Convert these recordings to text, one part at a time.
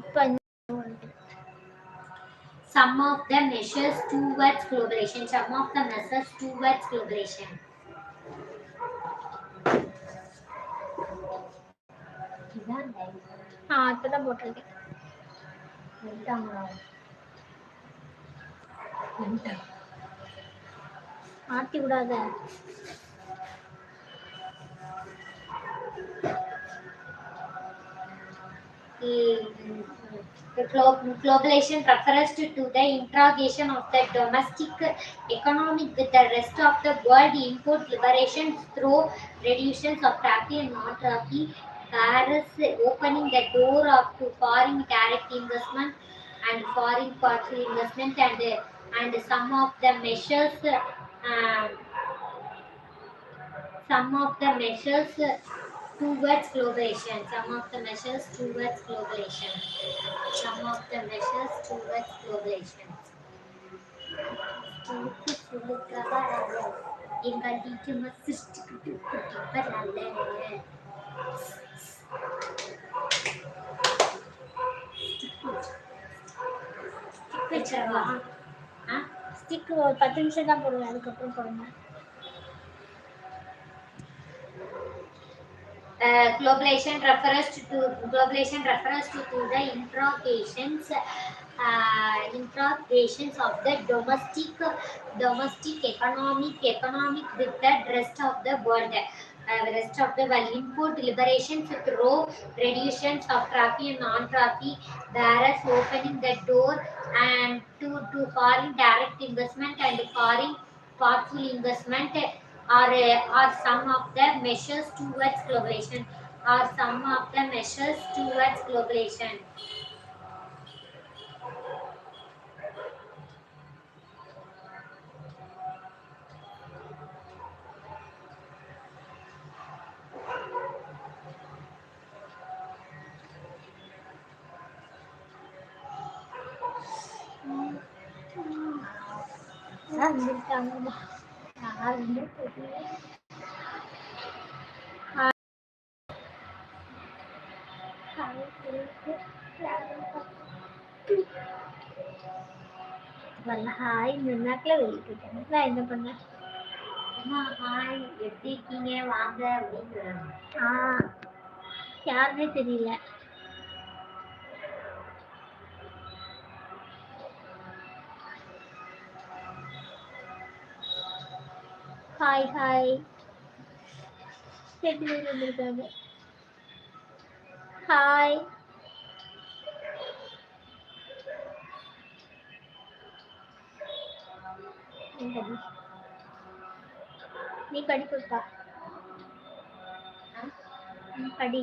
இப்போ Some of the measures towards globalization. Some of the measures towards globalization. இதான் live. ஆ இப்போ தான் போட்டிருக்கேன் வந்துட்டாங்களா? வந்துட்டாங்க. மாற்றி விடாத The glo- globalization refers to, the integration of the domestic economic with the rest of the world, import liberation through reductions of traffic and non-traffic, Paris opening the door of to foreign direct investment and foreign partial investment and and some of the measures um, some of the measures towards globalization some of the measures towards globalization some of the measures towards globalization சுருக்கு சுருக்க வராத, எங்கள் நிஜம stick ஒரு பத்து நிமிஷம் தான் போடுவேன் அதுக்கப்புறம் போடுங்க Uh, globalization refers to globalization refers to, to the integrations uh, of the domestic domestic economic economic with the rest of the world. Uh, rest of the world. Import liberations through reductions of traffic and non-traffic whereas opening the door and to to foreign direct investment and foreign partial investment are are some of the measures towards globalization? Are some of the measures towards globalization அதான் வந்துட்டாங்கம்மா யாருன்னு தெரியல வரல hi முன்னாக்கில் வெளியே போயிட்டாங்க நான் என்ன பண்ணேன் அம்மா ஹாய் எப்படி இருக்கீங்க வாங்க அப்படிங்கிறாங்க ஆ யாருன்னே தெரியல ஹாய் ஹாய் ரெண்டு பேர் வந்திருக்காங்க ஹாய் நீ படி நீ படி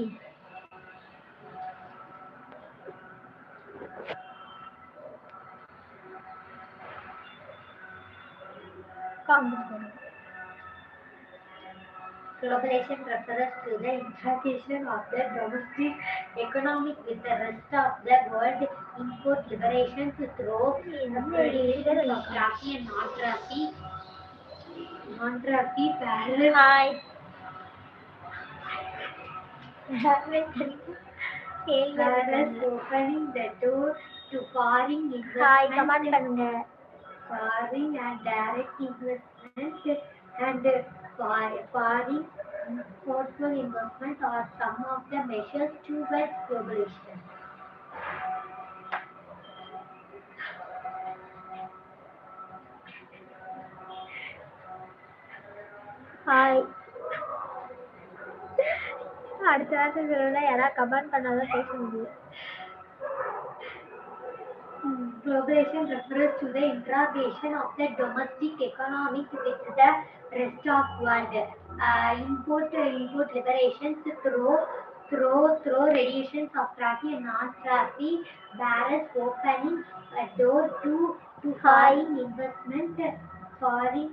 Globalization refers to the integration of the domestic economic with the rest of the world, import liberations through reduction of traffic and non-traffic, non-traffic parallel hi யாருமே தெரியல கேள்வி whereas opening the door to foreign hi comment investment, பண்ணுங்க foreign and direct investment and for- foreign forceful investment are some of the measures towards globalization. Hi அடுத்த வாரத்தை சொல்லல யாராவது comment பண்ணாதான் பேச முடியும் Globalization refers to the integration of the domestic economic with the rest of world. Uh, import import liberations through through through reductions of traffic and non-traffic barriers opening a door to to foreign investment foreign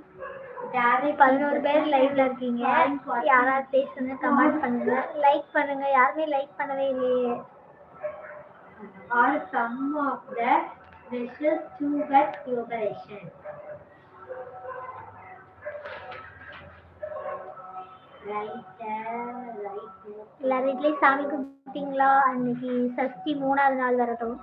பதினோரு பேர் லைவ்ல இருக்கீங்க யாராவது பேசுங்க comment பண்ணுங்க like பண்ணுங்க யாருமே like பண்ணவே இல்லையே are some of the measures towards globalization. Right right எல்லார் வீட்லேயும் சாமி கும்பிட்டீங்களா? அன்னைக்கு சஷ்டி மூணாவது நாள் வரட்டும்.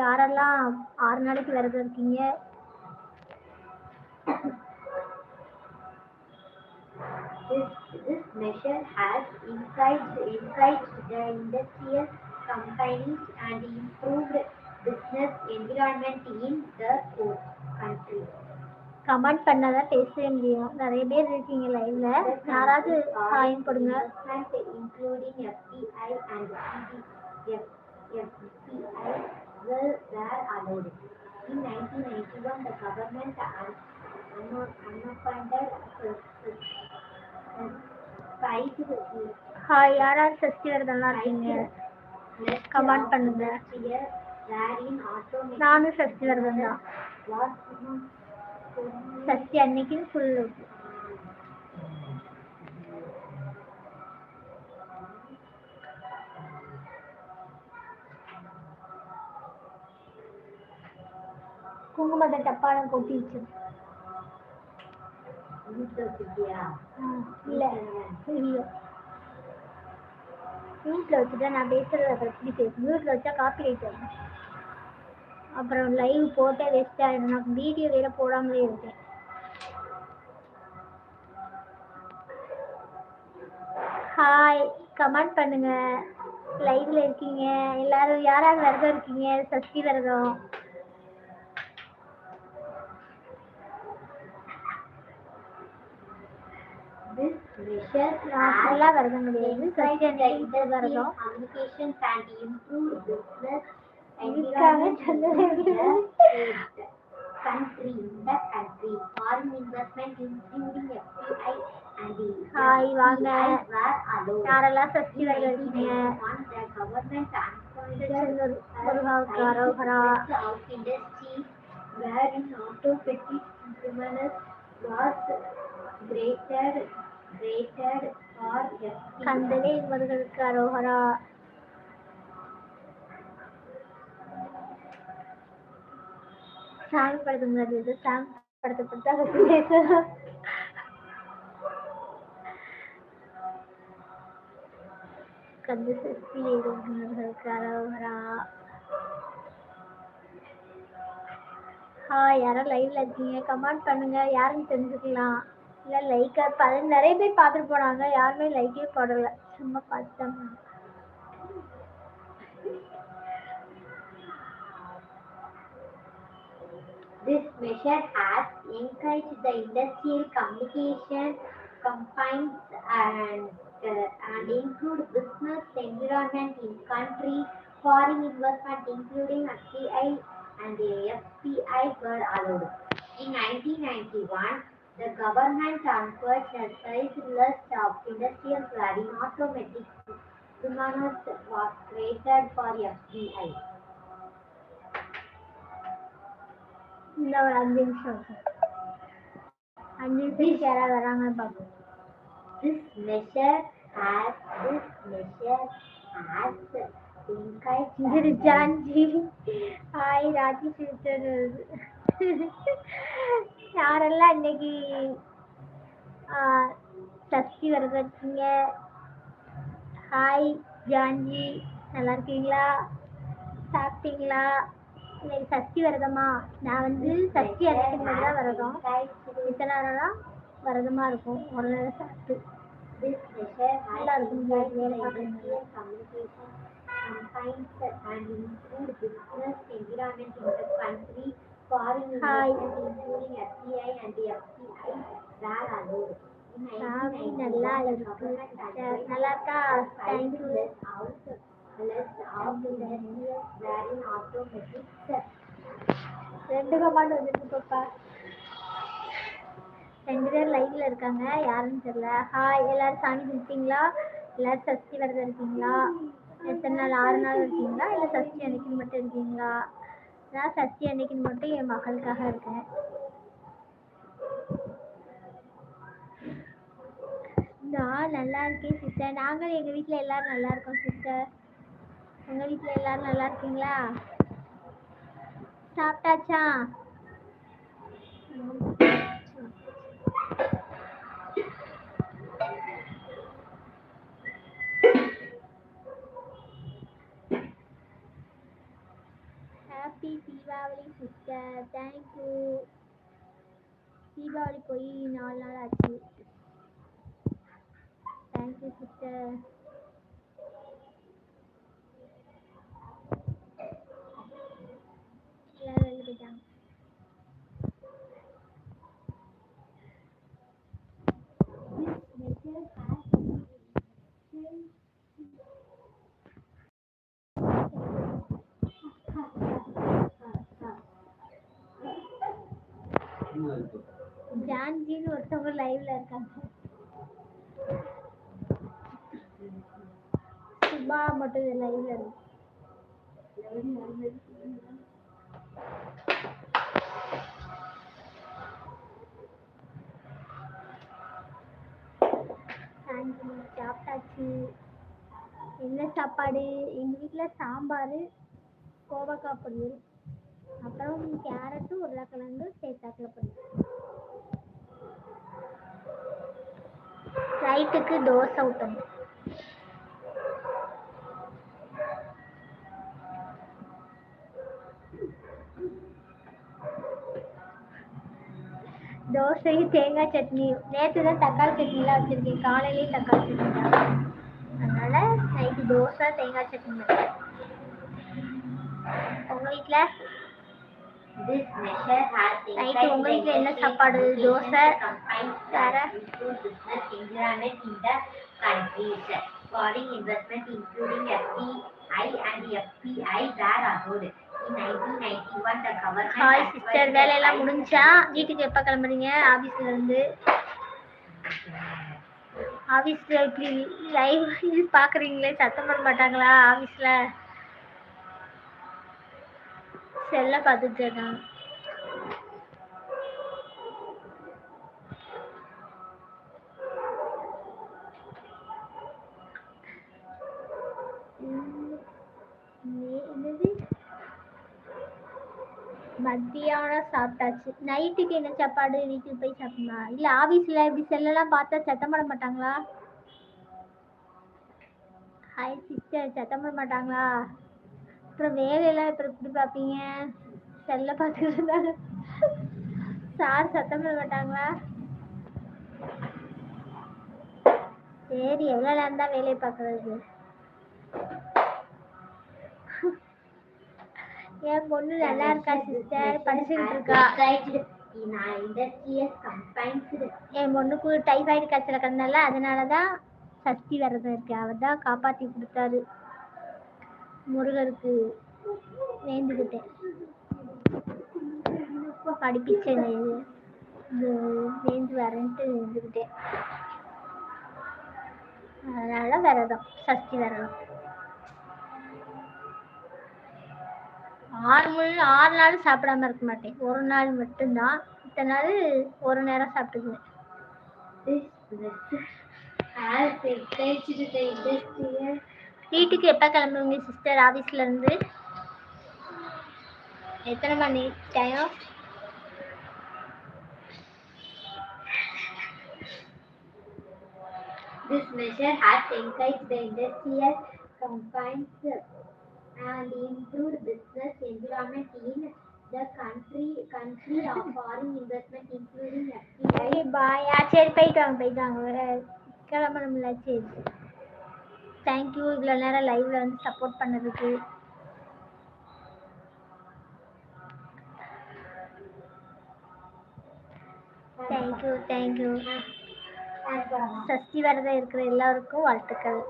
யாரெல்லாம் ஆறு நாளைக்கு விரதம் இருக்கீங்க? Has encouraged, encouraged the industrial companies and improved business environment in the co- country. Comment பண்ணாதான் பேசவே முடியும் நிறைய பேர் இருக்கீங்க லைவ்ல யாராவது சாயம் கொடுங்க Investment including FPI and CDF, FPI were, were allowed. In 1991, the government un- hi யாராவது சஷ்டி விரதம்லாம் இருக்கீங்க? கமெண்ட் பண்ணுங்க. நானும் சஷ்டி விரதம் தான் சஷ்டி அன்னைக்குன்னு ஃபுல் குங்குமத்தை டப்பால கொட்டி வச்சிருக்கேன் வீட்டில் வச்சிருக்கியா இல்ல இல்லை வீட்டில் வச்சுட்டா நான் பேசுறத அப்புறம் எப்படி பேசணும் வீட்டில் வச்சா காப்பி ரைட் வரும் அப்புறம் லைவ் போட்டே வேஸ்ட் ஆயிடும் நான் வீடியோ வேற போடாமலே இருக்கேன் ஹாய் கமெண்ட் பண்ணுங்க லைவ்ல இருக்கீங்க. எல்லாரும் யாராவது விரதம் இருக்கீங்க? சஷ்டி விரதம். Measure கிடையாது சஷ்டி encouraged the அன்னைக்கு industrial விரதம் and business இதுக்காக country, in the country. Foreign investment including FPI and the hi வாங்க. யாரெல்லாம் சஷ்டி விரதம் இருக்கீங்க 1991, the government appointed திருச்செந்தூர் முருகாவுக்கு அரோகரா of industry wherein automatic criminals was graded graded for FPI. கந்தவே முருகனுக்கு அரோகரா. சாமி படத்துக்கு முன்னாடி இது சாமி படத்தை பற்றி அதை பேச கந்த சக்தி முருகனுக்கு அரோகரா. ஹாய் யாரும் லைவ்ல இருக்கீங்க. கமெண்ட் பண்ணுங்க. யாருன்னு தெரிஞ்சுக்கலாம். இல்ல லைக் நிறைய பேர் பார்த்துட்டு போனாங்க யாருமே லைக்கே போடல சும்மா பார்த்துட்டாங்க This measure has encouraged the industrial communication combines and uh, and include business environment in country, foreign investment including FPI and the FPI were allowed. In 1991, the government unfortunately list of industrial wherein automatic criminals was created for FPI. இந்த ஒரு அஞ்சு நிமிஷம் இருக்கு. அஞ்சு நிமிஷம் யாராவது வராங்கன்னு பார்ப்போம் This measure has this measure has encouraged இது ஜான்ஜி ஹாய் ராஜி சிஸ்டர் யாரெல்லாம் இன்னைக்கு சஷ்டி விரதம் இருக்கீங்க ஹாய் ஜான்ஜி நல்லா இருக்கீங்களா? சாப்பிட்டீங்களா? இன்னைக்கு சஷ்டி விரதமா நான் வந்து சஷ்டி அன்னைக்கு தான் விரதம். இத்தனை நேரம்லாம் விரதமா இருக்கும். ஒரு நேரம் சாப்பிட்டு. This நல்லா has இருக்கும் Foreign investment including FDI and FDI are allowed. சாமி நல்லா ரெண்டு கமாண்ட் பாப்பா ரெண்டு பேர் லைவ்ல இருக்காங்க யாருன்னு தெரியல ஹாய் எல்லாரும் சாமி நிற்பீங்களா எல்லாரும் சஷ்டி விரதம் இருக்கீங்களா எத்தனை நாள் ஆறு நாள் இருக்கீங்களா இல்லை சஷ்டி அன்னைக்கு மட்டும் இருக்கீங்களா நான் சஷ்டி அன்னைக்கு மட்டும் என் மகளுக்காக இருக்கேன். நான் நல்லா இருக்கேன் சிஸ்டர் நாங்கள் எங்கள் வீட்டில் எல்லாரும் நல்லா இருக்கோம் சிஸ்டர் உங்கள் வீட்டில் எல்லாரும் நல்லா இருக்கீங்களா? சாப்பிட்டாச்சா? Happy Deepavali sister thank you Deepavali போய் நாலு நாள் ஆச்சு தேங்க்யூ சிஸ்டர் எல்லாரும் வெளில போயிட்டாங்க ஜான்ஜின்னு ஒருத்தவங்க லைவ்ல இருக்காங்க. சுபா மட்டும் லைவ்ல இருக்கு. சாப்பிட்டாச்சு. என்ன சாப்பாடு? எங்கள் வீட்டில் சாம்பார் கோவக்காய் பொரியல் அப்புறம் கேரட்டு உருளைக்கிழங்கு சேத்தாக்கில் பொரியல். நைட்டுக்கு தோசை ஊற்றணும் தோசையும் தேங்காய் சட்னியும் நேற்று தான் தக்காளி சட்னிலாம் வச்சுருக்கேன். காலையிலேயும் தக்காளி சட்னி தான். அதனால் நைட்டு தோசை தேங்காய் சட்னி உங்கள் வீட்டில் நைட்டு உங்களுக்கு என்ன சாப்பாடு தோசை வேற foreign investment including FDI and FPI were allowed. Hi sister வேலையெல்லாம் முடிஞ்சா வீட்டுக்கு எப்போ கிளம்புறீங்க ஆஃபீஸ்ல இருந்து ஆஃபீஸ்ல இப்படி லைவ் பார்க்குறீங்களே சத்தம் பண்ண மாட்டாங்களா ஆஃபீஸில் செல்ல பார்த்துட்டு இருக்காங்க மத்தியானம் சாப்பிட்டாச்சு. நைட்டுக்கு என்ன சாப்பாடு? வீட்டுக்கு போய் சாப்பிடலாம் இல்ல ஆபீஸ்ல இப்படி செல்லெல்லாம் பார்த்தா சத்தம் போட மாட்டாங்களா? ஹாய் சிஸ்டர் சத்தம் போட மாட்டாங்களா? அப்புறம் வேலையெல்லாம் அப்புறம் எப்படி பார்ப்பீங்க? செல்ல பார்த்துக்கிட்டு இருந்தாங்க சார் சத்தம் போட மாட்டாங்களா? சரி எவ்வளோ நேரம் தான் வேலையை பார்க்கறது? என் பொண்ணு நல்லா இருக்கா சிஸ்டர் படிச்சுட்டு இருக்கா? என் பொண்ணுக்கு டைஃபாய்டு காய்ச்சல் கிடந்தால அதனால தான் சஷ்டி விரதம் இருக்கு. அவர் தான் காப்பாற்றி கொடுத்தாரு. முருகருக்கு வேண்டுகிட்டேன் படிப்பிச்சை இது வேந்து வரேன்ட்டு வேண்டுக்கிட்டேன். அதனால விரதம் சஷ்டி விரதம். ஆறு மணி ஆறு நாள் சாப்பிடாம இருக்க மாட்டேன். ஒரு நாள் மட்டும்தான். இத்தனை நாள் ஒரு நேரம் சாப்பிட்டுக்குவேன். This வீட்டுக்கு எப்போ கிளம்புவீங்க சிஸ்டர் ஆஃபீஸ்ல இருந்து எத்தனை மணி time This measure has encouraged the industrial confines and improved business environment in the country country of foreign investment including. Okay bye ஆ சரி போயிட்டு வாங்க போயிட்டு வாங்க கிளம்பணும்ல சரி தேங்க்யூ இவ்வளோ நேரம் லைவ்ல வந்து சப்போர்ட் பண்ணதுக்கு. தேங்க்யூ தேங்க்யூ சஷ்டி விரதம் இருக்கிற எல்லாருக்கும் வாழ்த்துக்கள்.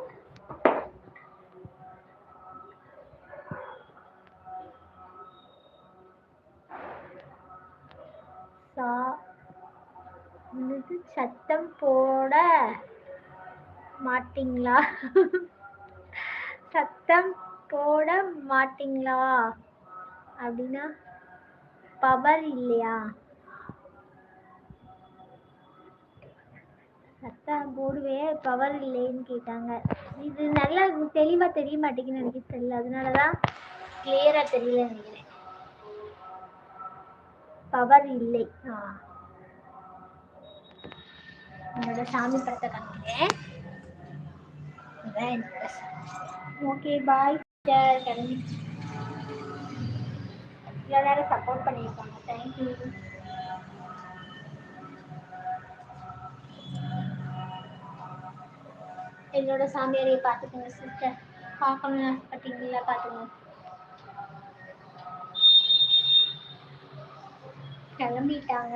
மாட்டீங்களா? சத்தம் போட மாட்டீங்களா? அப்படின்னா பவர் இல்லையா? சத்தம் போடுவேன் பவர் இல்லைன்னு கேட்டாங்க. இது நல்லா தெளிவா தெரிய மாட்டேங்குன்னு எனக்கு தெரியல. அதனால தான் தெரியல நினைக்கிறேன். பவர் இல்லை. என்னோட சாமி படத்தை காமிக்கிறேன். இதான் என்னோட ஓகே பாய் டீச்சர் கிளம்பி இவ்வளோ நேரம் சப்போர்ட் பண்ணியிருக்காங்க தேங்க்யூ என்னோட சாமியாரை பார்த்துக்கோங்க சிஸ்டர் பார்க்கணும்னு ஆசைப்பட்டீங்களா? பார்த்துங்க கிளம்பிட்டாங்க.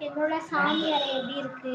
என்னோட சாமியாரை எப்படி இருக்குது